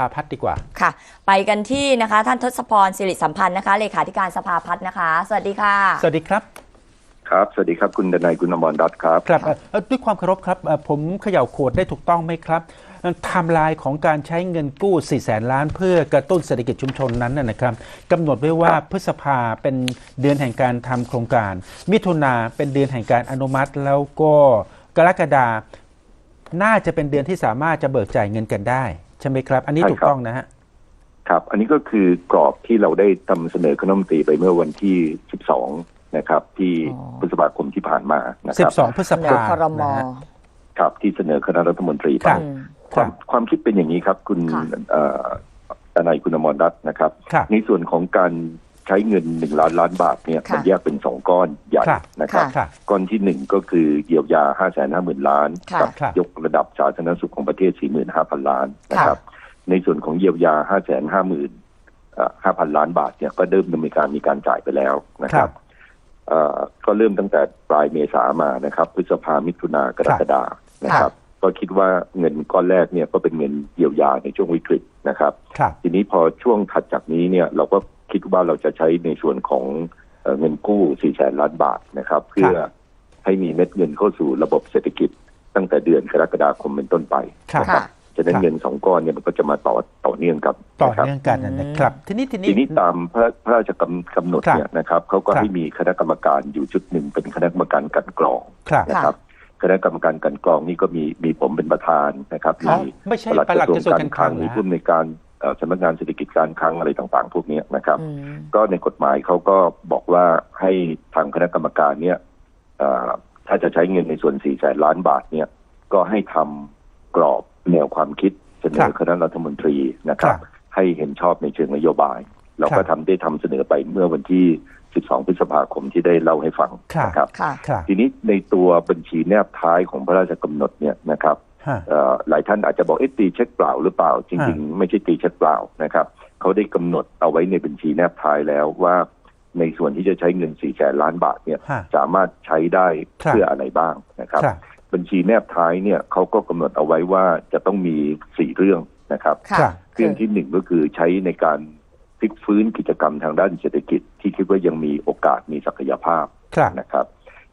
ภาพัฒน์ดีกว่า ค่ะ ไปกันที่นะคะ ท่านทศพรสิริสัมพันธ์นะคะเลขาธิการสภาพัฒน์นะคะ สวัสดีค่ะ สวัสดีครับครับ สวัสดีครับคุณดนายคุณอมรรัตน์ครับ ครับเอ่อเอ่อด้วยความเคารพครับเอ่อผมเขย่าขวดได้ถูกต้องไหมครับไทม์ไลน์ของการใช้เงินกู้ 4 แสนล้าน เพื่อกระตุ้นเศรษฐกิจชุมชนนั้นนะนะครับกำหนดไว้ว่าครับพฤษภาเป็นเดือนแห่งการทำโครงการ มิถุนาเป็นเดือนแห่งการอนุมัติ แล้วก็กรกฎาน่าจะเป็นเดือนที่สามารถจะเบิกจ่ายเงินกันได้ ใช่ไหมครับ อันนี้ใช่ถูกครับต้องนะฮะครับ อันนี้ก็คือกรอบที่เราได้นำเสนอคณะรัฐมนตรีไปเมื่อวันที่ 12 นะครับ ที่อ๋อพฤษภาคมที่ผ่านมานะครับ12พฤษเสนอภาครมนะฮะครับที่เสนอคณะรัฐมนตรีคไปรับอืมความความคิดเป็นอย่างนี้ครับ คุณค่ะเอ่อดนายคุณอมรรัตน์นะครับครับในส่วนของการ ใช้เงินหนึ่งล้านล้านบาทเนี่ยค่ะมันแยกเป็นสองก้อนใหญ่ครับนะครับ ค่ะครับก้อนที่หนึ่งก็คือเยียวยา5 5 0 0 0 0ล้านค่ะ กัครับ ยกระดับสาธารณสุขของประเทศ45,000ล้านนะครับ ในส่วนของเยียวยา5 5 0 0 0 0 5,000ล้านบาทเนี่ยก็เริ่มดำเนินการมีการจ่ายไปแล้วนะคครัรับบเอ่อก็เริ่มตั้งแต่ปลายเมษามานะครับ พฤษภามิถุนากรกฎานะครับ ก็คิดว่าเงินก้อนแรกเนี่ยก็เป็นเงินเยียวยาในช่วงวิกฤตนะครับ ครับ ทีนี้พอช่วงถัดจากนี้เนี่ยเราก็ คิดว่าเราจะใช้ในส่วนของเอ่อเงินกู้ 4 แสนล้านบาทนะครับ เพื่อให้มีเม็ดเงินเข้าสู่ระบบเศรษฐกิจ ตั้งแต่เดือนกรกฎาคมเป็นต้นไปครับนะครับฉะนั้นครับเงินสองก้อนเนี่ยมันก็จะมาต่อต่อเนื่องกันต่อนะครับเนื่องกันนะครับ ทีนี้ทีนี้ทีนี้ตามพระพระราชกำกำหนดครับเนี่ยนะครับเขาก็ครับให้มีคณะกรรมการอยู่ชุดหนึ่งเป็นคณะกรรมการกลันกรองครับนะครับ คณะกรรมการกลันกรองนี่ก็มีมีผมเป็นประธานนะครับอ๋อมีไม่ใช่ปลัดปลัดกกระระททรรววงงการการคคลัลังงนะมีฮะผู้อำนวยการเอ่อ สำนักงานเศรษฐกิจการคลังอะไรต่างๆ พวกเนี้ยนะครับอืมก็ในกฎหมายเขาก็บอกว่าให้ทางคณะกรรมการเนี่ยเอ่อถ้าจะใช้เงินในส่วน4แสนล้านบาทเนี่ยก็ให้ทำกรอบแนวความคิดเสนครัอบคณะรัฐมนตรีนะครับครับ ให้เห็นชอบในเชิงนโยบาย เราครัก็บทำได้ทำเสนอไปเมื่อวันที่ 12 พฤษภาคมที่ได้เล่าให้ฟังครับนะครับค่ะครับ ทีนี้ในตัวบัญชีแนบท้ายของพระราชกำหนดเนี่ยนะครับฮะเอ่อ หลายท่านอาจจะบอกเอ๊ะตีเช็คเปล่าหรือเปล่า จริง ๆ ไม่ใช่ตีเช็คเปล่านะครับเขาได้กำหนดเอาไว้ในบัญชีแนบท้ายแล้วว่า ในส่วนที่จะใช้เงิน4แสนล้านบาทเนี่ยฮะสามารถใช้ได้ครับเพื่ออะไรบ้างนะครับครับ บัญชีแนบท้ายเนี่ยเขาก็กำหนดเอาไว้ว่าจะต้องมีสี่เรื่องนะครับค่ะครับเรื่องที่หนึ่งก็คือใช้ในการพลิกฟื้นกิจกรรมทางด้านเศรษฐกิจ ที่คิดว่ายังมีโอกาสมีศักยภาพครับนะครับ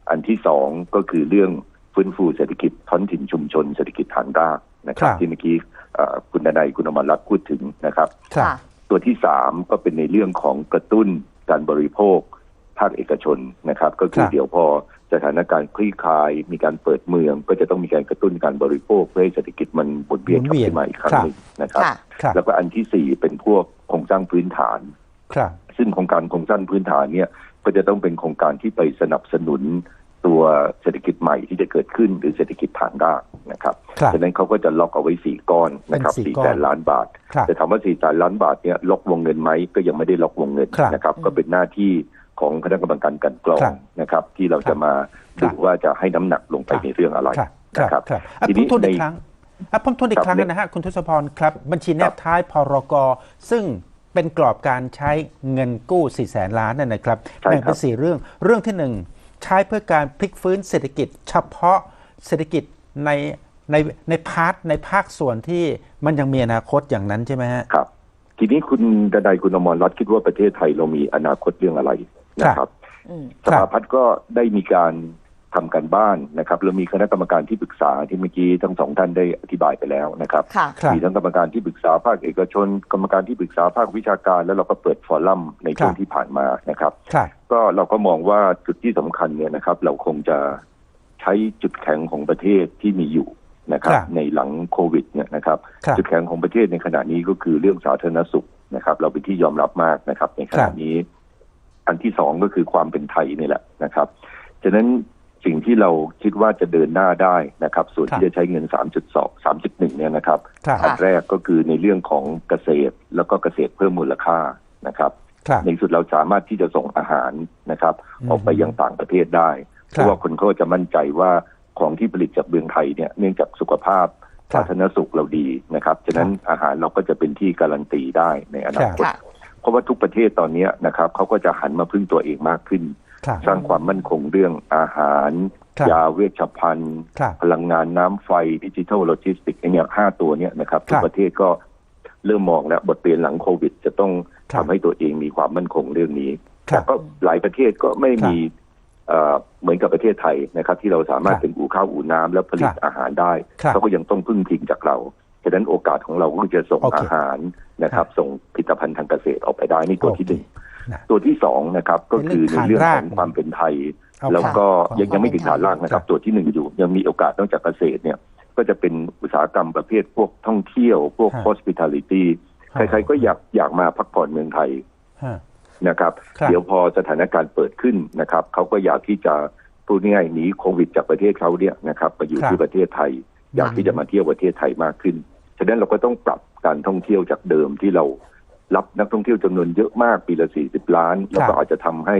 อันที่สองก็คือเรื่อง ฟื้นฟูเศรษฐกิจท้องถิ่นชุมชนเศรษฐกิจฐานรากนะครับครับที่เมื่อกี้เอ่อคุณดนายคุณอมรรัตน์พูดถึงนะครับครับค่ะตัวที่สามก็เป็นในเรื่องของกระตุ้นการบริโภคภาคเอกชนนะครับ ก็คือครับเดี๋ยวพอสถานการณ์คลี่คลาย มีการเปิดเมือง ก็จะต้องมีการกระตุ้นการบริโภคเพื่อให้เศรษฐกิจมันหมุนเวียนกลับขึ้นมาอีกครั้งหนึ่งนะครับค่ะครับ แล้วก็อันที่สี่เป็นพวกโครงสร้างพื้นฐานครับซึ่งโครงการโครงสร้างพื้นฐานเนี่ยก็จะต้องเป็นโครงการที่ไปสนับสนุน ตัวเศรษฐกิจใหม่ที่จะเกิดขึ้นหรือเศรษฐกิจฐานรากนะครับครับฉะนั้นเขาก็จะล็อกเอาไว้สี่ก้อนนะครับเป็นสี่สี่ก้อนแสนล้านบาท ครับแต่ถามว่าสี่แสนล้านบาทเนี่ยล็อกวงเงินไหมก็ยังไม่ได้ล็อกวงเงินครับนะครับอืมก็เป็นหน้าที่ของคณะกรรมการกลันกรอครังบนะครับ ที่เราครัจะบมาครัดูบว่าจะให้น้ำหนักลงไปครับในเรื่องอะไรครับคนะรับครับครับอะทีผนี้มทวนอีในกครั้งอะผมทวนอีกครับครั้งในนะฮะคุณทศพรครับ บัญชีแนครับบ ท้ายพรกซึ่งเป็นกรอบการใช้เงินกู้4แสนล้านนั่นนะครับใช่แบ่งคเป็รันบสี่เรื่องเรื่องที่หนึ่ง ใช้เพื่อการพลิกฟื้นเศรษฐกิจ เฉพาะเศรษฐกิจในในในพาร์ทในภาคส่วนที่มันยังมีอนาคตอย่างนั้นใช่ไหมฮะครับ ทีนี้คุณดนายคุณอมรรัตน์คิดว่าประเทศไทยเรามีอนาคตเรื่องอะไรนะครับอืมสภาพัฒน์ก็ได้มีการ ทำกันบ้านนะครับแล้วมีคณะกรรมการที่ปรึกษาที่เมื่อกี้ทั้งสองท่านได้อธิบายไปแล้วนะครับค่ะครับ มีทั้งกรรมการที่ปรึกษาภาคเอกชน กรรมการที่ปรึกษาภาควิชาการ แล้วเราก็เปิดฟอรัมในช่วงครับที่ผ่านมานะครับครับ ก็เราก็มองว่าจุดที่สำคัญเนี่ยนะครับ เราคงจะใช้จุดแข็งของประเทศที่มีอยู่นะครับครับในหลังโควิดเนี่ยนะครับครับ จุดแข็งของประเทศในขณะนี้ก็คือเรื่องสาธารณสุขนะครับ เราเป็นที่ยอมรับมากนะครับ ในขณะนี้ อันที่สองก็คือความเป็นไทยนี่แหละนะครับฉะนั้น สิ่งที่เราคิดว่าจะเดินหน้าได้นะครับ ส่วนครับที่จะใช้เงิน 3.2 3.1 เนี่ยนะครับครับอันแรกก็คือในเรื่องของเกษตรแล้วก็เกษตรเพิ่มมูลค่านะครับครับในที่สุดเราสามารถที่จะส่งอาหารนะครับอืมออกไปยังต่างประเทศได้ เพครับราะว่าคนเขาจะมั่นใจว่าของที่ผลิตจากเมืองไทยเนี่ยเนื่องจากสุขภาพครับสาธารณสุขเราดีนะครับฉะนั้นอาหารเราก็จะเป็นที่การันตีได้ในอนาคตค่ะเพราะว่าทุกประเทศตอนนี้นะครับเขาก็จะหันมาพึ่งตัวเองมากขึ้นครับ สร้างความมั่นคงเรื่องอาหารครับยาเวชภัณฑ์ครับพลังงานน้ำไฟดิจิทัลโลจิสติกส์ไอเนี่ยห้าตัวเนี่ยนะครับครัทุกบประเทศก็เริ่มมองแล้วบทเรียนหลังโควิด จะต้องครัทำบให้ตัวเองมีความมั่นคงเรื่องนี้ครัแต่บก็หลายประเทศก็ไม่มีเอ่อเหมือนกับประเทศไทยนะครับ ที่เราสามารถครับเป็นอู่ข้าวอู่น้ำแล้วผลิตครับอาหารได้ครับเขาก็ยังต้องพึ่งพิงจากเราฉะนั้นโอกาสของเราก็จะส่งโอเคอาหารนะครับ ส่งผลิตภัณฑ์ทางเกษตรออกไปได้นี่ตัวที่หนึ่งนะ ตัวที่สองนะครับก็คือในเป็นเรื่เรื่อองงฐานของรากความเป็นไทยเอาแล้วก็ค่ะยังยังไม่ถึงฐานรากนะครับ ตัวที่หนึ่งอยู่ ยังมีโอกาสนอกจากเกษตรเนี่ยก็จะเป็นอุตสาหกรรมประเภทพวกท่องเที่ยวพวกฮะ hospitality ฮะใครๆก็อยากอยากมาพักผ่อนเมืองไทยฮะนะครับครับ เดี๋ยวพอสถานการณ์เปิดขึ้นนะครับเขาก็อยากที่จะพูดง่ายๆหนีโควิดจากประเทศเขาเนี่ยนะครับไปอยู่ครับที่ประเทศไทย อยากที่จะมาเที่ยวประเทศไทยมากขึ้น ฉะนั้นเราก็ต้องปรับการท่องเที่ยวจากเดิมที่เรา รับนักท่องเที่ยวจำนวนเยอะมากปีละ40ล้าน แล้วก็อาจจะทำให้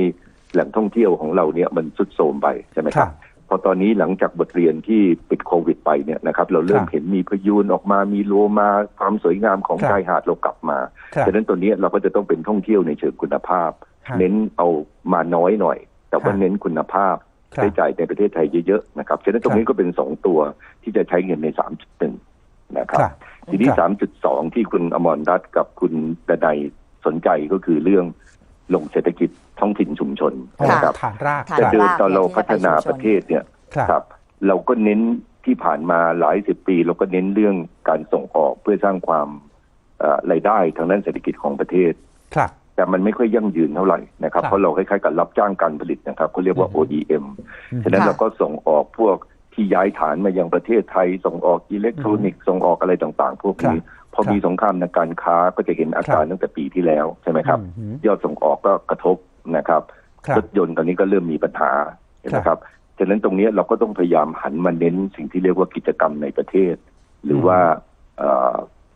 แหล่งท่องเที่ยวของเราเนี่ยมันสุดโทรมไปใช่ไหมคครัรับบพอตอนนี้หลังจากบทเรียนที่ปิดโควิดไปเนี่ยนะครับเราเริ่มครับเห็นมีพายุนออกมามีโลมาความสวยงามของครับชายหาดเรากลับมาครับฉะนั้นตัวนี้เราก็จะต้องเป็นท่องเที่ยวในเชิงคุณภาพฮะเน้นเอามาน้อยหน่อย แต่ว่าครับเน้นคุณภาพครับใช้จ่ายในประเทศไทยเยอะๆนะครับฉะนั้นตรงนี้ก็เป็นสองตัวที่จะใช้เงินในสามจุดหนึ่ง นะครับครับ ทีนี้ครับสามจุดสองที่คุณอมรรัตน์กับคุณดนัยสนใจก็คือเรื่องลงเศรษฐกิจท้องถิ่นชุมชนเอานะครับฐานรากฐานแต่รากเดิมตอนเราเนี่ยที่พัฒนาจะไปชุมชนประเทศเนี่ยครับครับ เราก็เน้นที่ผ่านมาหลายสิบปี เราก็เน้นเรื่องการส่งออกเพื่อสร้างความเอ่อรายได้ทางด้านเศรษฐกิจของประเทศครับแต่มันไม่ค่อยยั่งยืนเท่าไหร่นะครับครับเพราะเราคล้ายๆกับรับจ้างการผลิตนะครับเขาเรียกว่าอืม OEM อืมฉะนั้นค่ะเราก็ส่งออกพวก ที่ย้ายฐานมายังประเทศไทย ส่งออกอิเล็กทรอนิกส์ส่งออกอะไรต่างๆ พวกนี้พอครับมีสงครามทางการค้าก็จะเห็นอาการครับตั้งแต่ปีที่แล้วใช่ไหมครับอืมยอดส่งออกก็กระทบนะครับครับรถยนต์ตอนนี้ก็เริ่มมีปัญหาเห็นไหมครับฉะนั้นตรงนี้เราก็ต้องพยายามหันมาเน้นสิ่งที่เรียกว่ากิจกรรมในประเทศ หรือว่าเอ่อ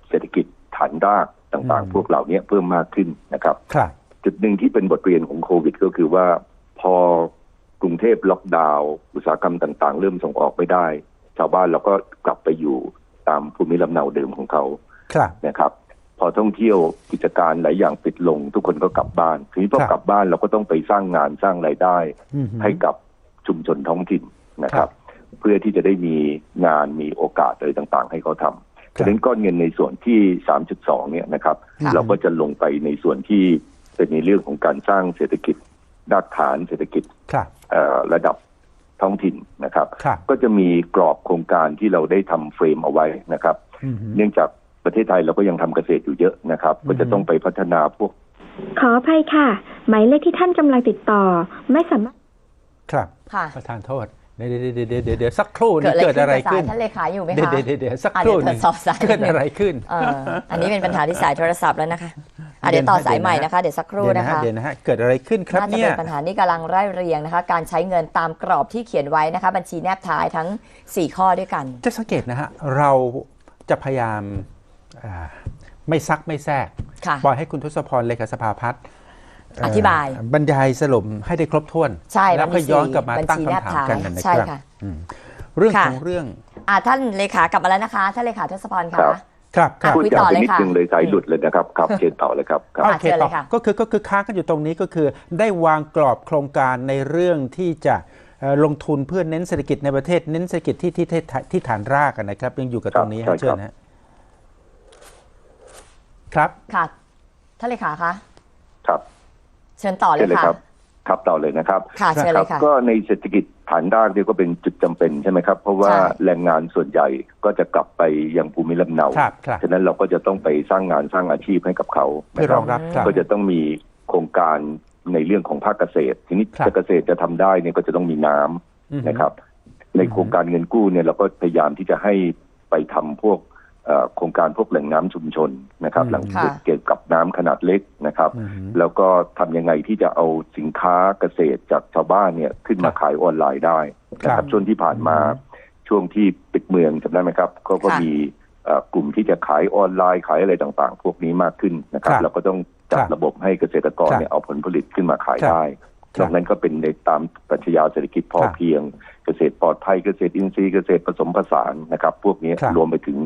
เศรษฐกิจฐานรากต่างอืมๆพวกเหล่านี้เพิ่มมากขึ้นนะครับครับ จุดหนึ่งที่เป็นบทเรียนของโควิด ก็คือว่าพอ กรุงเทพล็อกดาวน์อุตสาหกรรมต่าง ๆ เริ่มส่งออกไม่ได้ ชาวบ้านเราก็กลับไปอยู่ตามภูมิลำเนาเดิมของเขาครับนะครับ พอท่องเที่ยวกิจการหลายอย่างปิดลง ทุกคนก็กลับบ้านทีนี้พอครับกลับบ้านเราก็ต้องไปสร้างงานสร้างรายได้อืมให้กับชุมชนท้องถิ่นนะครับ เพื่อที่จะได้มีงานมีโอกาสอะไรต่าง ๆ ให้เขาทำฉะนั้นก้อนเงินในส่วนที่ 3.2 เนี่ยนะครับค่ะเราก็จะลงไปในส่วนที่เป็นในเรื่องของการสร้างเศรษฐกิจรากฐานเศรษฐกิจค รับเอ่อระดับท้องถิ่นนะครับครับ ก็จะมีกรอบโครงการที่เราได้ทำเฟรมเอาไว้นะครับอืมเนื่องจากประเทศไทยเราก็ยังทำเกษตรอยู่เยอะนะครับ ก็จะต้องไปพัฒนาพวก ขออภัยค่ะ หมายเลขที่ท่านกำลังติดต่อ ไม่สามารถ ครับค่ะประธานโทษ เดี๋ยวเดี๋ยวเดี๋ยวเดี๋ยวเดี๋ยวสักครู่เกินี่ดเกิดอะอะไรไรขึ้ขึ้นนท่านเลขาอยู่ไหมเดี๋ยวคะเดี๋ยวเดี๋ยวสักอะครู่เดี๋ยวหนึงตรวจสอบสายเกิดอะไรขึ้นเอออันนี้เป็นปัญหาที่สายโทรศัพท์แล้วนะคะอะเดี๋ยวต่อสายใหม่นะคะเดี๋ยวสักครู่เดี๋ยวนะนะฮะคะเดี๋ยวนะฮะเกิดอะไรขึ้นครับน่าจะเนี่เป็ยนปัญหานี้กำลังไล่เรียงนะคะ การใช้เงินตามกรอบที่เขียนไว้นะคะ บัญชีแนบท้ายทั้ง 4 ข้อด้วยกัน จะสังเกตนะฮะเราจะพยายามอ่าไม่ซักไม่แทรกค่ะปล่อยให้คุณทศพรเลขาสภาพัฒน์เอธิบาย บรรยายสรุปให้ได้ครบถ้วน ใช่แล้วมันก็มีย้อนสี่กลับมาบัญตั้งชีแนบคำถามกันท้ายนะใช่ครับค่ะอืมเรื่องค่ะของเรื่องอะท่านเลขา กลับมาแล้วนะคะ ท่านเลขาทศพรครัคะบครับคอะรับพูดคุยจาต่อไปเลยนิดค่ะนึงเลยสายหลุดเลยนะครับครับเชิญต่อเลยครับครับโออะเคเชิญเลต่อยค่ะก็คือก็คือค้างกันอยู่ตรงนี้ก็คือ ได้วางกรอบโครงการในเรื่องที่จะเอ่อลงทุนเพื่อเน้นเศรษฐกิจในประเทศ เน้นเศรษฐกิจที่ที่ที่ที่ฐานรากอะนะครับ ยังอยู่กับตรงนี้ครัฮะบเชิญใช่ครับฮะครับค่ะท่านเลขาคะครับ เชิญต่อเลเชิยญเลยค่ะครับครับต่อเลยนะครับค่ะเชิญเลยค่ะก็ในเศรษฐกิจฐานรากเนี่ยก็เป็นจุดจำเป็นใช่ไหมครับ เพราะว่าใช่แรงงานส่วนใหญ่ก็จะกลับไปยังภูมิลำเนาครับครับฉะนั้นเราก็จะต้องไปสร้างงานสร้างอาชีพให้กับเขาเพื่อนะครรัองรับครับก็จะต้องมีโครงการในเรื่องของภาคเกษตร ทีนี้ครับถ้าเกษตรจะทำได้เนี่ยก็จะต้องมีน้ำอืมนะครับ ในโครงการเงินกู้เนี่ยเราก็พยายามที่จะให้ไปทำพวกเอ่อ โครงการพวกแหล่งน้ำชุมชนนะครับอืมหลังค่ะเกี่ยวกับน้ำขนาดเล็กนะครับอืมแล้วก็ทำยังไงที่จะเอาสินค้าเกษตรจากชาวบ้านเนี่ยขึ้นมาครับขายออนไลน์ได้นะคครัรับบช่วงที่ผ่านมาอืมช่วงที่ปิดเมืองจำได้ไหมครับ ก็ก็ค่ะมีเอ่อกลุ่มที่จะขายออนไลน์ขายอะไรต่างๆ พวกนี้มากขึ้นนะครับครับเราก็ต้องจัดครับระบบให้เกษตรกรครับเนี่ยเอาผลผลิตขึ้นมาขายครับได้ค นรัอบกนั้นก็เป็นในตามปรัชญาเศรษฐกิจพอครับเพียง เกษตรปลอดภัยเกษตรอินทรีย์เกษตรผสมผสานนะครับ พวกนี้ครับรวมไปถึง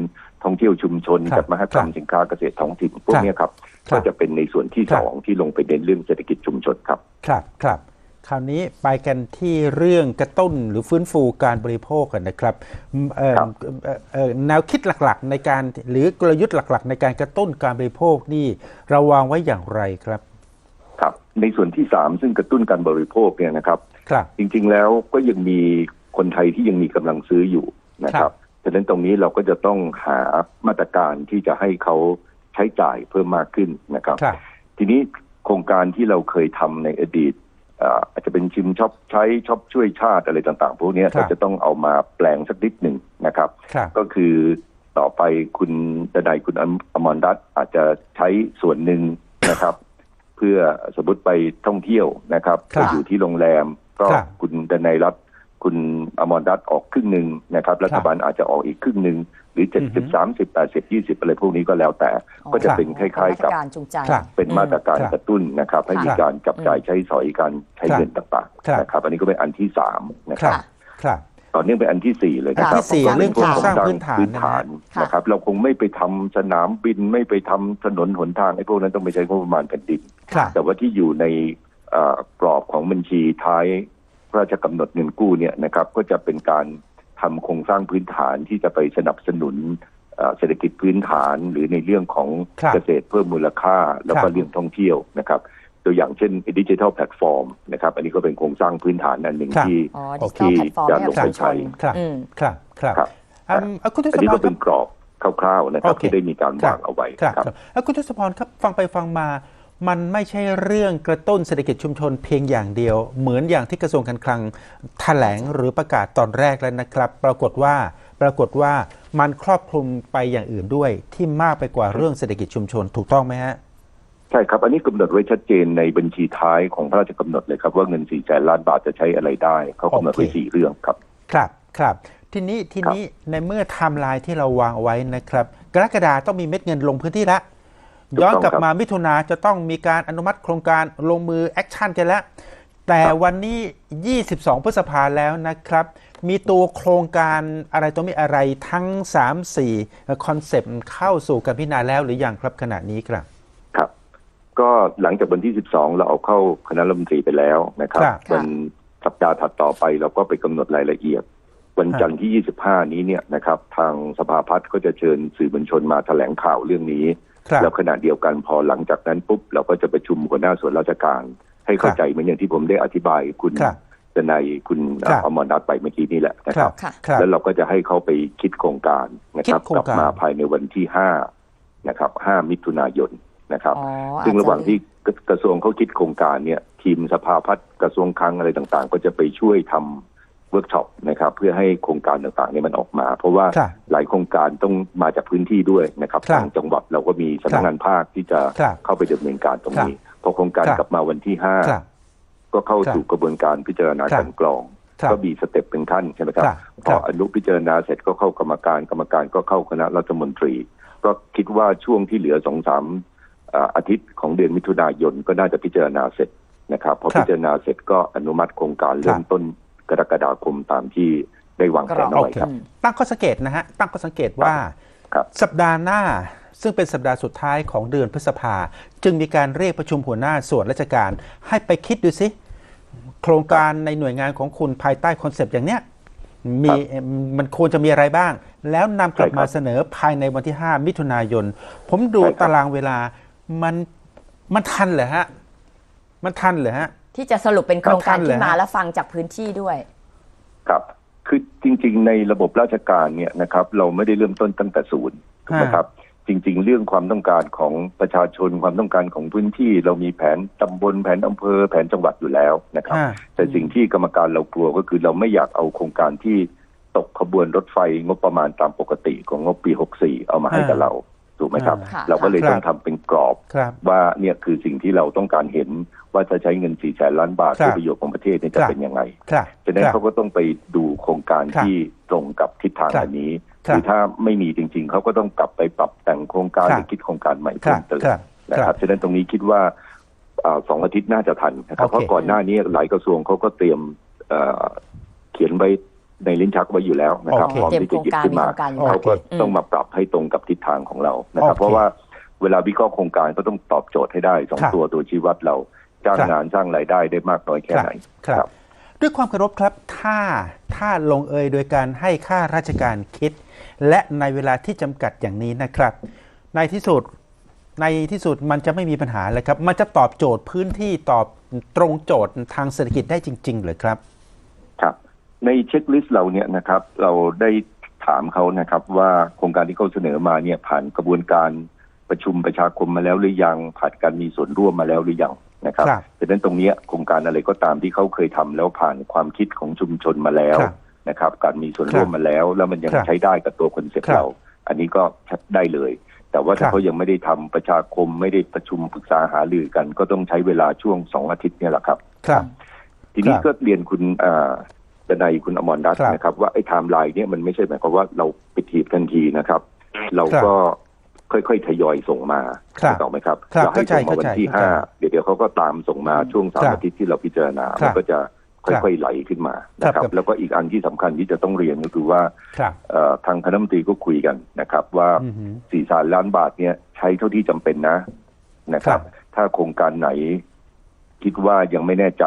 ท่องเที่ยวชุมชนครับจัดมหกรรมครับสินค้าเกษตรท้องถิ่นพวกนี้ครับครับก็จะเป็นในส่วนที่ครับสองที่ลงไปเน้นเรื่องเศรษฐกิจชุมชนครับ ครับครับคราวนี้ไปกันที่เรื่องกระตุ้นหรือฟื้นฟูการบริโภคกันนะครับอืมเอ่อครับเอ่อเอ่อแนวคิดหลักๆ ในการหรือกลยุทธ์หลัก ๆ ในการกระตุ้นการบริโภคนี่เราวางไว้อย่างไรครับครับ ในส่วนที่สามซึ่งกระตุ้นการบริโภคเนี่ยนะครับ ครับจริงๆแล้วก็ยังมีคนไทยที่ยังมีกำลังซื้ออยู่นะคครัรับบฉะนั้นตรงนี้เราก็จะต้องหามาตรการที่จะให้เขาใช้จ่ายเพิ่มมากขึ้นนะครับ ครับ ทีนี้โครงการที่เราเคยทำในอดีตเอ่ออาจจะเป็นชิมช็อปใช้ช็อปช่วยชาติอะไรต่างๆ พวกเนี้ยครับ เราจะต้องเอามาแปลงสักนิดหนึ่งนะครับ ครับ ก็คือต่อไปคุณดนายคุณอมรรัตน์อาจจะใช้ส่วนหนึ่งนะครับ เพื่อสมมติไปท่องเที่ยวนะครับครับไปอยู่ที่โรงแรม ก็ครับคุณดนายรัตน์คุณอมรรัตน์ออกครึ่งหนึ่งนะครับ รัฐบาลอาจจะออกอีกครึ่งหนึ่งหรือเจ็ดอือฮึสิบสามสิบแปดสิบยี่สิบอะไรพวกนี้ก็แล้วแต่อ๋อก็จะเป็นคล้ายๆกับมาตรการจูงใจครับเป็นมาตรการอืมกระตุ้นนะครับ ให้มีครับการจับจ่ายใช้สอยการใช้ครับเงินต่างครับๆนะครับ อันนี้ก็เป็นอันที่สามนะคครัรับบครับ ต่อเนื่องเป็นอันที่สี่เลยนะคอัรันที่สี่ก็เรื่องพวกโครงสร้างพื้นฐานพื้นฐานค่ะนะครับ เราคงไม่ไปทำสนามบินไม่ไปทำถนนหนทางไอ้พวกนั้นต้องไปใช้งบประมาณแผ่นดินครับแต่ว่าที่อยู่ในเอ่อกรอบของบัญชีท้ายพระราชกำหนดเงินกู้เนี่ยนะครับก็จะเป็นการทำโครงสร้างพื้นฐานที่จะไปสนับสนุนเอ่อเศรษฐกิจพื้นฐานหรือในเรื่องของครับเกษตรเพิ่มมูลค่าแล้วก็ครับเรื่องท่องเที่ยวนะครับ ตัวอย่างเช่นดิจิทัลแพลตฟอร์มนะครับ อันนี้ก็เป็นโครงสร้างพื้นฐานอันหนึ่งครับที่อ๋อโอดิเคจิทัลแพลตฟอร์มให้กับจะลงไปชุมชใช้นครับอืมครับครับครับอืมเอาคุณทศอันพนี้รก็คเป็รันบกรอบคร่าวๆนะครับโอเคที่ได้มีการครับวางเอาไว้ครับครับครับแล้วคุณทศพรครับฟังไปฟังมามันไม่ใช่เรื่องกระตุ้นเศรษฐกิจชุมชนเพียงอย่างเดียว เหมือนอย่างที่กระทรวงการคลังแถลงหรือประกาศตอนแรกแล้วนะครับ ปรากฏว่าปรากฏว่ามันครอบคลุมไปอย่างอื่นด้วยที่มากไปกว่าเรื่องเศรษฐกิจชุมชนถูกต้องไหมฮะ ใช่ครับ อันนี้กำหนดไว้ชัดเจนในบัญชีท้ายของพระราชกำหนดเลยครับ ว่าเงิน4แสนล้านบาทจะใช้อะไรได้เขากำหนดไว้โอเคสี่เรื่องครับ ครับครับทีนี้ทีนี้ในเมื่อไทม์ไลน์ที่เราวางเอาไว้นะครับ กรกฎาต้องมีเม็ดเงินลงพื้นที่ละถูกต้องย้อนกลับครับมามิถุนาจะต้องมีการอนุมัติโครงการลงมือแอคชั่นกันแล้ว แต่ครับวันนี้ 22 พฤษภาแล้วนะครับ มีตัวโครงการอะไรตัวมีอะไรทั้ง 3 4คอนเซปต์เข้าสู่การพิจารณาแล้วหรือยังครับขณะนี้ครับครับ ก็หลังจากวันที่ 12 เราเอาเข้าคณะรัฐมนตรีไปแล้วนะครับครับ วันสัปดาห์ถัดต่อไปเราก็ไปกำหนดรายละเอียด วันจันทร์ที่ 25 นี้เนี่ยนะครับ ทางสภาพัฒน์ก็จะเชิญสื่อมวลชนมาแถลงข่าวเรื่องนี้ ครับ แล้วขณะเดียวกันพอหลังจากนั้นปุ๊บ เราก็จะประชุมหัวหน้าส่วนราชการ ให้เข้าใจเหมือนอย่างที่ผมได้อธิบายคุณครับดนายคุณครับ อมรนัทไปเมื่อกี้นี่แหละนะคครัรับบครับ แล้วเราก็จะให้เขาไปคิดโครงการนะครับคิดโครงกลับการ มาภายในวันที่ห้านะครับห้ามิถุนายน นะครับอ๋อซึ่งอจจระหว่างที่กระกระทรวงเขาคิดโครงการเนี่ยทีมสภาพัฒน์กระทรวงคลังอะไรต่างๆ ก็จะไปช่วยทำเวิร์กช็อปนะครับ เพื่อให้โครงการต่างๆเนี่ยมันออกมา เพราะว่าครับหลายโครงการต้องมาจากพื้นที่ด้วยนะครับครับทางจังหวัดเราก็มีสำนักงานภาคที่จะครับเข้าไปดำเนินการตรงนี้พอโครงการครับกลับมาวันที่ห้าครับก็เข้าครับสู่กระบวนการพิจารณาครับการกรองครับก็มีสเต็ปเป็นขั้นใช่ไหมครับครับพออนุพิจารณาเสร็จก็เข้ากรรมการกรรมการก็เข้าคณะรัฐมนตรี ก็คิดว่าช่วงที่เหลือสองสาม อ่าอาทิตย์ของเดือนมิถุนายนก็น่าจะพิจารณาเสร็จนะครับพอครับพิจารณาเสร็จก็อนุมัติโครงการเริ่มต้นกรกฎาคมตามที่ได้วางแผนเอาโอไว้เคครับ ตั้งข้อสังเกตนะฮะตั้งข้อสังเกตว่าครับสัปดาห์หน้าซึ่งเป็นสัปดาห์สุดท้ายของเดือนพฤษภา จึงมีการเรียกประชุมหัวหน้าส่วนราชการ ให้ไปคิดดูสิโครงการในหน่วยงานของคุณภายใต้คอนเซปต์อย่างเนี้ยมีมันควรจะมีอะไรบ้าง แล้วนำกลับใช่ครับมาเสนอภายในวันที่ 5 มิถุนายน ผมดูใช่ครับตารางเวลา มันมันทันเหรอฮะ มันทันเหรอฮะ ที่จะสรุปเป็นโครงการท่านเหรอที่มาฮะแล้วฟังจากพื้นที่ด้วย ครับ คือจริง ๆ ในระบบราชการเนี่ยนะครับ เราไม่ได้เริ่มต้นตั้งแต่ศูนย์ถูกไหมครับ จริง ๆ เรื่องความต้องการของประชาชนความต้องการของพื้นที่ เรามีแผนตำบลแผนอำเภอแผนจังหวัดอยู่แล้วนะครับอ่าแต่สิ่งที่กรรมการเรากลัวก็คือเราไม่อยากเอาโครงการที่ตกขบวนรถไฟงบประมาณตามปกติของงบปี 64 เอามาให้กับเราถูกไหมครับค่ะเราก็เลยครับต้องทำเป็นกรอบครับ ว่าเนี่ยคือสิ่งที่เราต้องการเห็นว่าจะใช้เงิน4แสนล้านบาทครับเพื่อประโยชน์ของประเทศเนี่ยจะครับเป็นยังไงครับฉะนั้นครับเขาก็ต้องไปดูโครงการครับที่ตรงกับทิศทางครับอันนี้ครับหรือถ้าไม่มีจริง ๆ เขาก็ต้องกลับไปปรับแต่งโครงการครับหรือคิดโครงการใหม่ครัเพิ่บมเติมครับนะคครัรับบฉะนั้นตรงนี้คิดว่าอ่าสองอาทิตย์น่าจะทันนะครับโอเคเพราะก่อนหน้านี้หลายกระทรวงเขาก็เตรียมเอ่อเขียนไว้ในลิ้นชักไว้อยู่แล้วนะครับโอเคพร้อมเตรียมที่โคจะรงหยิบการขึ้นมีโครงการอยู่มาเขาก็โอเคต้องมาปรับให้ตรงกับทิศทางของเรานะครับโอเคเพราะว่า เวลาวิเคราะห์โครงการก็ต้องตอบโจทย์ให้ได้สองครับตัวตัวชี้วัดเราจ้างครับงานสร้างรายได้ได้มากน้อยแค่ไหนครับ ด้วยความเคารพครับถ้าถ้าลงเอยโดยการให้ค่าราชการคิด และในเวลาที่จำกัดอย่างนี้นะครับ ในที่สุดในที่สุดมันจะไม่มีปัญหาเลยครับ มันจะตอบโจทย์พื้นที่ตอบตรงโจทย์ทางเศรษฐกิจได้จริงๆเลยครับ ครับ ในเช็คลิสต์เราเนี่ยนะครับ เราได้ถามเขานะครับ ว่าโครงการที่เขาเสนอมาเนี่ยผ่านกระบวนการ ประชุมประชาคมมาแล้วหรือยังผ่านการมีส่วนร่วมมาแล้วหรือยังนะครับครับดังนั้นตรงเนี้ยโครงการอะไรก็ตามที่เขาเคยทำแล้วผ่านความคิดของชุมชนมาแล้วครับนะครับ การมีส่วนร่วมมาแล้ว แล้วมันยังครับใช้ได้กับตัวคอนเซ็ปครับต์เรา อันนี้ก็ได้เลย แต่ว่าครัถ้าบเขายังไม่ได้ทำประชาคมไม่ได้ประชุมปรึกษาหารือกัน ก็ต้องใช้เวลาช่วงสองอาทิตย์เนี่ยแหละครับ ครับ ทีนี้ครับก็เรียนคุณอ่าดนัยคุณอมรรัตน์ครับนะครับ ว่าไอ้ไทม์ไลน์เนี่ยมันไม่ใช่หมายความว่าเราปิดทีบทันทีนะครับ เราก็ ค่อยๆทยอยส่งมาครับถูกต้องไหมครับครับเราให้ส่งมาวันที่เข้าใจห้าเดี๋ยวเดี๋ยวเขาก็ตามส่งมาช่วงสามครับอาทิตย์ที่เราพิจารณาครัมับนก็จะค่อยๆไหลขึ้นมานะคครัรับบแล้วก็อีกอันที่สำคัญที่จะต้องเรียนก็คือว่าครับเอ่อทางคณะรัฐมนตรีก็คุยกันนะครับ ว่าอือหือสี่สานล้านบาทเนี่ยใช้เท่าที่จำเป็นนะนะครับครับ ถ้าโครงการไหนคิดว่ายังไม่แน่ใจ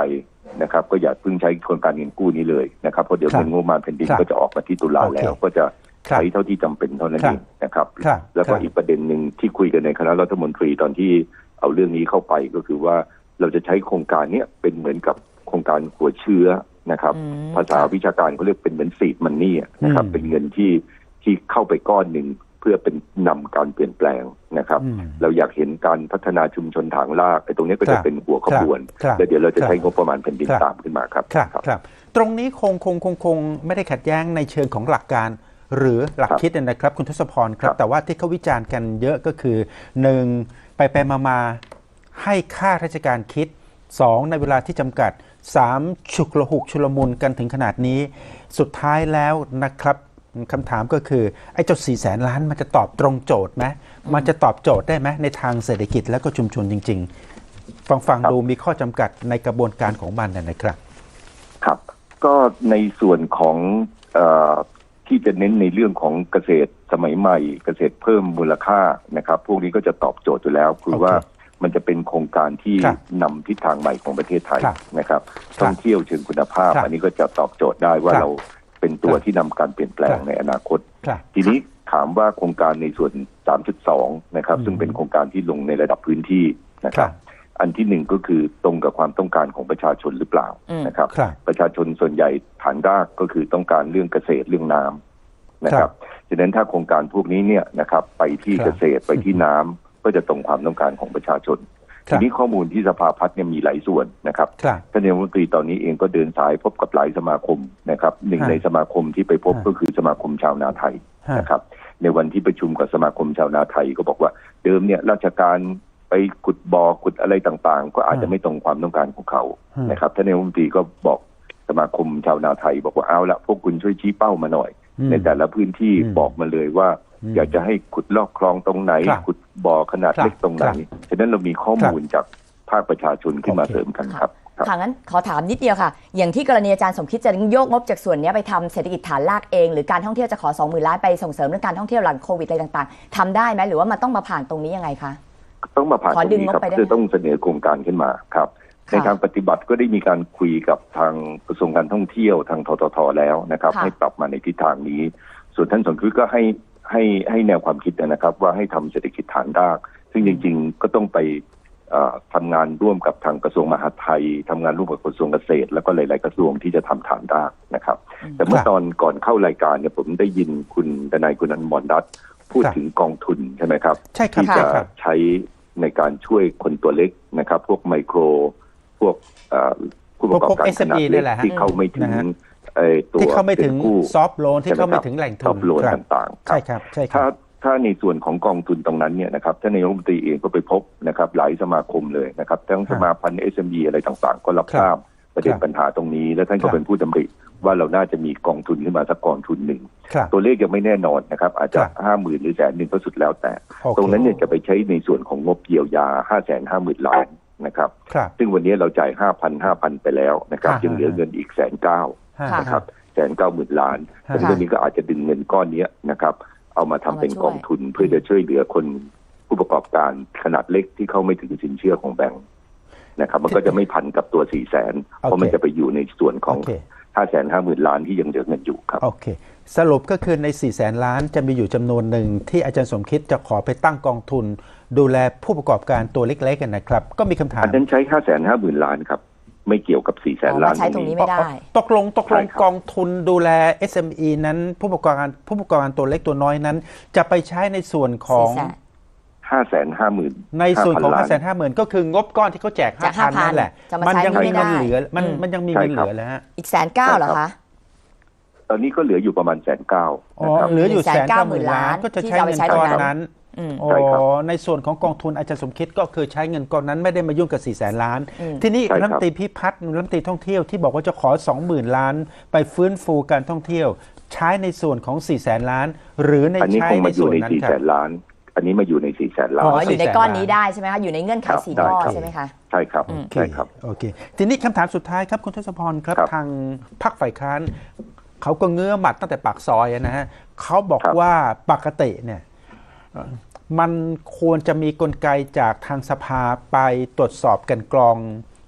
นะครับ ก็อย่าเพิ่งใช้โครงการเงินกู้นี้เลยนะครับเพราะเดี๋ยวครับเงินงบประมาณแผ่นดินครับก็จะออกมาที่ตุลาโอเคแล้วก็จะครับ ใช้เท่าที่จำเป็นเท่านั้นครัเอบงนะครับครับ แล้วก็ครับอีกประเด็นหนึ่งที่คุยกันในคณะรัฐมนตรีตอนที่เอาเรื่องนี้เข้าไปก็คือว่าเราจะใช้โครงการเนี้ยเป็นเหมือนกับโครงการหัวเชื้อนะครับอืมภาษาวิชาการเขาเรียกเป็นเหมือนซีดมันนี่นะครับอืมเป็นเงินที่ที่เข้าไปก้อนหนึ่งเพื่อเป็นนำการเปลี่ยนแปลงนะครับอืมเราอยากเห็นการพัฒนาชุมชนทางลากไอ้ตรงนี้ก็ครัจะบเป็นหัวขบวนครับแล้วเดี๋ยวเราจะครับใช้งบประมาณแผ่นดินครับตามขึ้นมาครับครับครับ ตรงนี้คงคงคงคงไม่ได้ขัดแย้งในเชิงของหลักการ หรือหลักครับคิดนะครับ คุณทศพรครัครับบแต่ว่าที่เขาวิจารณ์กันเยอะก็คือหนึ่งไปไปมามาให้ค่าราชการคิดสองในเวลาที่จำกัดสามฉุกละหุกชุลมุนกันถึงขนาดนี้ สุดท้ายแล้วนะครับคำถามก็คือ ไอ้เจ้าสี่แสนล้านมันจะตอบตรงโจทย์ไหมมันจะตอบโจทย์ได้ไหมในทางเศรษฐกิจและก็ชุมชนจริง ๆ ฟังฟังครับดูมีข้อจำกัดในกระบวนการของมันนะนะครับ ครับ ก็ในส่วนของเออ ที่จะเน้นในเรื่องของเกษตรสมัยใหม่ เกษตรเพิ่มมูลค่านะครับ พวกนี้ก็จะตอบโจทย์อยู่แล้ว คือโอเคว่ามันจะเป็นโครงการที่ครับนำทิศทางใหม่ของประเทศไทยครับนะครับครับ ท่องเที่ยวเชิงคุณภาพครับอันนี้ก็จะตอบโจทย์ได้ว่าครับเราเป็นตัวครับที่นำการเปลี่ยนแปลงครับในอนาคตครับทีนี้ถามว่าโครงการในส่วน 3.2 นะครับอืมซึ่งเป็นโครงการที่ลงในระดับพื้นที่นะคครัรับบ อันที่หนึ่งก็คือตรงกับความต้องการของประชาชนหรือเปล่าอืมนะครับครับ ประชาชนส่วนใหญ่ฐานรากก็คือต้องการเรื่องเกษตรเรื่องน้ำนะคครัรับบฉะนั้นถ้าโครงการพวกนี้เนี่ยนะครับ ไปที่ครับเกษตรไปที่น้ำก็จะตรงความต้องการของประชาชนครัทีบนี้ข้อมูลที่สภาพัฒน์เนี่ยมีหลายส่วนนะครับครับท่านนายกรัฐมนตรีตอนนี้เองก็เดินสายพบกับหลายสมาคมนะครับหนึ่งฮะในสมาคมที่ไปพบฮะก็คือสมาคมชาวนาไทยฮะนะครับ ในวันที่ประชุมกับสมาคมชาวนาไทยก็บอกว่า เดิมเนี่ยราชการ ไปขุดบ่อขุดอะไรต่างๆ ก็อาจจะฮะไม่ตรงความต้องการของเขาฮะนะครับท่านนายกรัฐมนตรีก็บอกสมาคมชาวนาไทย บอกว่าเอาละพวกคุณช่วยชี้เป้ามาหน่อยอืมในแต่ละพื้นที่อืมบอกมาเลยว่าอืมอยากจะให้ขุดลอกคลองตรงไหนครับขุดบ่อขนาดครับเล็กตรงไหนครับฉะนั้นเรามีข้อมูลจากภาคประชาชนขึ้นมาโอเคเสริมกันครับครับค่ะงั้นขอถามนิดเดียวค่ะ อย่างที่กรณีอาจารย์สมคิดจะโยกงบจากส่วนเนี้ยไปทำเศรษฐกิจฐานรากเอง หรือการท่องเที่ยวจะขอ2 0,000 ล้านไปส่งเสริมเรื่องการท่องเที่ยวหลังโควิดอะไรต่างๆทำได้ไหมหรือว่ามันต้องมาผ่านตรงนี้ยังไงคะ ต้องมาผ่านขอตรงดึงนี้งบครับไปได้ไหมจะต้องเสนอโครงการขึ้นมาครับค่ะในทางปฏิบัติก็ได้มีการคุยกับทางกระทรวงการท่องเที่ยวทางทททแล้วนะครับค่ะให้ปรับมาในทิศทางนี้ ส่วนท่านสมคิดก็ให้ให้ให้แนวความคิดนะครับ ว่าให้ทำเศรษฐกิจฐานราก ซึ่งจริง ๆ ก็ต้องไปเอ่อทำงานร่วมกับทางกระทรวงมหาดไทยทำงานร่วมกับกระทรวงเกษตร แล้วก็หลาย ๆ กระทรวงที่จะทำฐานรากนะครับ แต่เมื่อครับตอนก่อนเข้ารายการเนี่ยผมได้ยินคุณดนายคุณอนมรรัตน์พูดครับถึงกองทุนใช่ไหมครับใช่ครับที่ใช่จะครับใช้ ในการช่วยคนตัวเล็กนะครับ พวกไมโคร พวกเอ่อผู้ประกอบการพวกขนาด SME เล็นี่กแหละฮะที่เข้าไม่ถึงนะฮะไอ้ตัวที่เข้าไม่ถึงป็นกู้ซอฟต์โลนที่เข้าไม่ถึงแหล่งทุซอนฟโลนครับต่างๆครัใช่บครับใช่คถ้ารับถ้าในส่วนของกองทุนตรงนั้นเนี่ยนะครับท่านนายกรัฐมนตรีเองก็ไปพบนะครับหลายสมาคมเลยนะครับ ทั้งสมาพันธ์ SME อะไรต่างๆ ก็รับครับทราบประเด็นครับปัญหาตรงนี้ และท่านครัก็บเป็นผู้ดำริ ว่าเราน่าจะมีกองทุนขึ้นมาสักกองทุนหนึ่งครับตัวเลขยังไม่แน่นอนนะครับ อาจจะครับห้าหมื่นหรือแสนหนึ่งก็สุดแล้วแต่โอเคตรงนั้นเนี่ยจะไปใช้ในส่วนของงบเยียวยาห้าแสนห้าหมื่นล้านนะครับครับซึ่งวันนี้เราจ่ายห้าพันห้าพันไปแล้วนะครับอ่ายังเหลือเงินอีกแสนเก้าฮะนะครับแสนเก้าหมื่นล้านฮะซึ่งเรื่องนี้ก็อาจจะดึงเงินก้อนเนี้ยนะครับ เอามาทำเป็นเอามาช่วยกองทุนเพื่อจะช่วยเหลือคนผู้ประกอบการขนาดเล็กที่เข้าไม่ถึงสินเชื่อของแบงก์นะครับ มันก็จะไม่พันกับตัวสี่แสนเพราะมันจะไปอยู่ในส่วนของ โอเคห้าแสนห้าหมื่นล้านที่ยังเหลือเงินอยู่ครับ โอเค สรุปก็คือใน4ี่แสนล้านจะมีอยู่จำนวนหนึ่งที่อาจารย์สมคิดจะขอไปตั้งกองทุน ดูแลผู้ประกอบการตัวเล็กๆกันนะครับ ก็มีคำถามอันนั้นใช้ห้าแสนห้าหมื่นล้านครับ ไม่เกี่ยวกับสี่แสนอ๋อล้านมาใช้ตรงนี้ไม่ได้ ตกลงตกลงใช่ครับกองทุนดูแล SME นั้นผู้ประกอบการผู้ประกอบการตัวเล็กตัวน้อยนั้น จะไปใช้ในส่วนของสี่แสน ห้าแสนห้าหมื่นในส่วนของ5 5 0ล้าน0 0 0ก็คืองบก้อนที่เขาแจกจาก5,000 5,000นั่นแหละจะมามันใช้ยังมีไม่ได้เงินเหลือ มันอืมมันยังมีใช่เงินครับเหลือแล้วฮะอีกแสนเก้าเหรอคะตอนนี้ก็เหลืออยู่ประมาณแสนเก้าอ๋อนะครับเหลืออยู่แสนเก้าห190,000มื่นล้านก็จะที่ใช้จะเอาไปเงินใช้ก้อนตรงนั้นนั้นอืมอ๋อใช่ครับในส่วนของกองทุนอาจารย์สมคิดก็คือใช้เงินก้อนนั้นไม่ได้มายุ่งกับ4ี่แสนล้านอืมทีนี้ใช่ครับรัฐมนตรีพิพัฒน์รัฐมนตรีท่องเที่ยวที่บอกว่าจะขอ 20,000 ล้าน ไปฟื้นฟูการท่องเที่ยว ใช้ในส่วนของ4ี่แสนล้าน หรือในอันนี้ใช้คงในมาอยู่ส่วนในนั้นสี่ครัแสบนล้าน อันนี้มาอยู่ในสี่แสนล้าอ๋นออยู่ใน400,000ก้อนนี้ได้ใช่ไหมคะอยู่ในเงื่อนไขครับสี่ได้ข้อครับใช่ไหมคะใช่ครับอืมใช่ครับโอเคทีนี้คำถามสุดท้ายครับคุณทศพรครับครับทางพรรคฝ่ายค้านเขาก็เงื้อหมัดตั้งแต่ปากซอยอะนะฮะเขาบอกครับว่าปกติเนี่ยเอ่อมันควรจะมีกลไกจากทางสภาไปตรวจสอบกันกรอง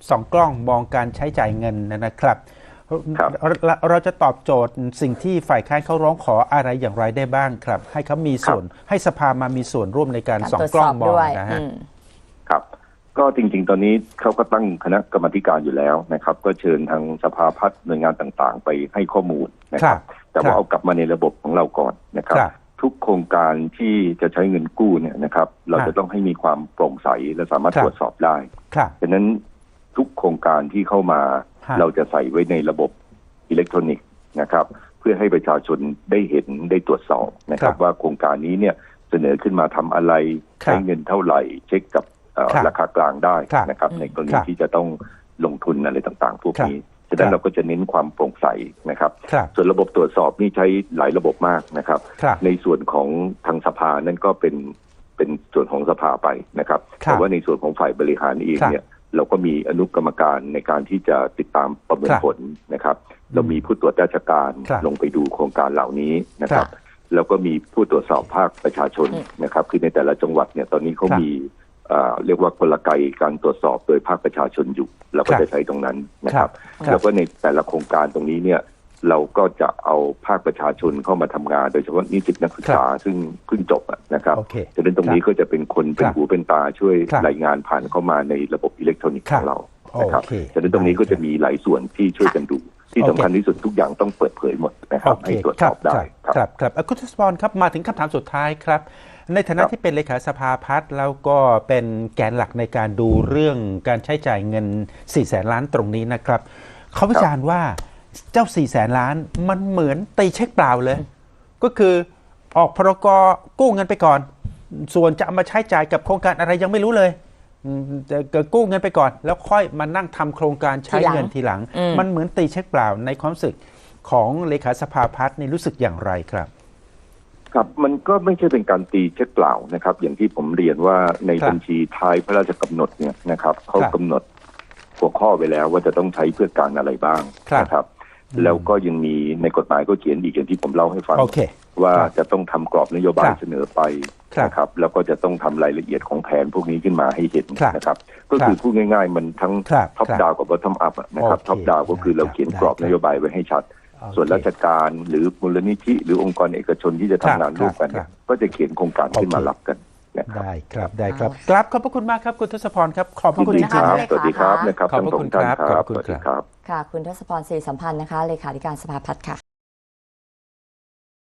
สองกล้องมองการใช้จ่ายเงินนะครับค รับเราเราจะตอบโจทย์สิ่งที่ฝ่ายค้านเขาร้องขออะไรอย่างไรได้บ้างครับ ให้เขามีส่วนให้สภามามีส่วนร่วมในการการสองตรวจกล้สอองบมองด้วยนะฮะอืมครับก็จริง ๆ ตอนนี้เขาก็ตั้งคณะกรรมาธิการอยู่แล้วนะครับ ก็เชิญทางสภาพัฒน์หน่วยงานต่างๆ ไปให้ข้อมูลนะคครัรับบแต่ครัว่าบเอากลับมาในระบบของเราก่อนนะครับครับ ทุกโครงการที่จะใช้เงินกู้เนี่ยนะครับ เราครับจะต้องให้มีความโปร่งใสและสามารถครับตรวจสอบได้ครับฉะนั้นทุกโครงการที่เข้ามาฮะ เราจะใส่ไว้ในระบบอิเล็กทรอนิกส์นะครับ เพื่อให้ประชาชนได้เห็นได้ตรวจสอบนะครับ ว่าโครงการนี้เนี่ยเสนอขึ้นมาทำอะไรครับใช้เงินเท่าไหร่ เช็คกับเอ่อครับราคากลางได้นะครับอืมในกรณีครับที่จะต้องลงทุนอะไรต่างๆ พวกนี้ฉะครันั้นบเราก็จะเน้นความโปร่งใสนะครับครับ ส่วนระบบตรวจสอบนี่ใช้หลายระบบมากนะครับครับ ในส่วนของทางสภานั่นก็เป็นเป็นส่วนของสภาไปนะครับครับแต่ว่าในส่วนของฝ่ายบริหารเองครับเนี่ย เราก็มีอนุกรรมการในการที่จะติดตามประเมินครับผลนะครับ เรามีผู้ตรวจราชการครับลงไปดูโครงการเหล่านี้นะครัครับบแล้วก็มีผู้ตรวจสอบภาคประชาชนอืมนะครับ คือในแต่ละจังหวัดเนี่ยตอนนี้เขาครับมีเอ่อเรียกว่ากลไกการตรวจสอบโดยภาคประชาชนอยู่ เราก็ครับจะใช้ตรงนั้นนะครับครับ แล้วก็ในแต่ละโครงการตรงนี้เนี่ย เราก็จะเอาภาคประชาชนเข้ามาทำงาน โดยเฉพาะนิสิตนักศึกษาซึ่งเพิ่งจบอะนะครับโอเคฉะนั้นตรงนี้ก็จะเป็นคนเป็นครับหูเป็นตาช่วยครับรายงานผ่านเข้ามาในระบบอิเล็กทรอนิกส์ครัขบองเรานะครับโอเคฉะนั้นตรงนี้ก็จะมีหลายส่วนที่ช่วยกันดูที่โอเคสำคัญที่สุดทุกอย่างต้องเปิดเผยหมดนะครับให้ตรวจสอบได้ครับครับครับเอ่อคุณทศพรครับมาถึงคำถามสุดท้ายครับ ในฐานะครับที่เป็นเลขาสภาพัฒน์แล้วก็เป็นแกนหลักในการดูเรื่องการใช้จ่ายเงิน4ี่แสนล้านตรงนี้นะครับเขาวิจารณ์ว่า เจ้า4ี่แสนล้านมันเหมือนตีเช็คเปล่าเลย ก็คือออกพรกกู้เงินไปก่อน ส่วนจะเอามาใช้จ่ายกับโครงการอะไรยังไม่รู้เลยอืมจะจะกู้เงินไปก่อน แล้วค่อยมานั่งทำโครงการใช้เงินทีหลังอืมมันเหมือนตีเช็คเปล่าในความรู้สึกของเลขาสภาพัฒน์นี่รู้สึกอย่างไรครับ ครับมันก็ไม่ใช่เป็นการตีเช็คเปล่านะครับ อย่างที่ผมเรียนว่าในครับบัญชีท้ายพระราชกำหนดเนี่ยนะครับเขาครับกำหนดหัวข้อไว้แล้วว่าจะต้องใช้เพื่อการอะไรบ้างครับนะครับอืม แล้วก็ยังมีในกฎหมายก็เขียนอีกอย่างที่ผมเล่าให้ฟังโอเคว่าครับจะต้องทำกรอบนโยบายครับเสนอไปครับนะครับแล้วก็จะต้องทำรายละเอียดของแผนพวกนี้ขึ้นมาให้เห็นครับนะครับ ก็คือพูดง่าย ๆ มันทั้งครับท็อปครับดาวกับบอททอมอัพนะครับโอเคท็อปดาวก็คือเราเขียนกรอบได้ครับนโยบายไว้ให้ชัดโอเคส่วนราชการหรือมูลนิธิหรือองค์กรเอกชนที่จะครับทำงานร่วมกันเนี่ครัยบก็จะเขียนโครงการขึ้นมาโอเครับกันนะครับได้ครับได้ครับกราบขอบพระคุณมากครับคุณทศพรครับขอบพระคุณยิยินนดีดีนะคคะรับเลขาสวัสดีครับนะครับขอบทั้งพระสคุองณท่านครับคขรัอบบคุณสวัสดีครับครับ ค่ะ คุณทศพรศรีสัมพันธ์นะคะ เลขาธิการสภาพัฒน์ค่ะ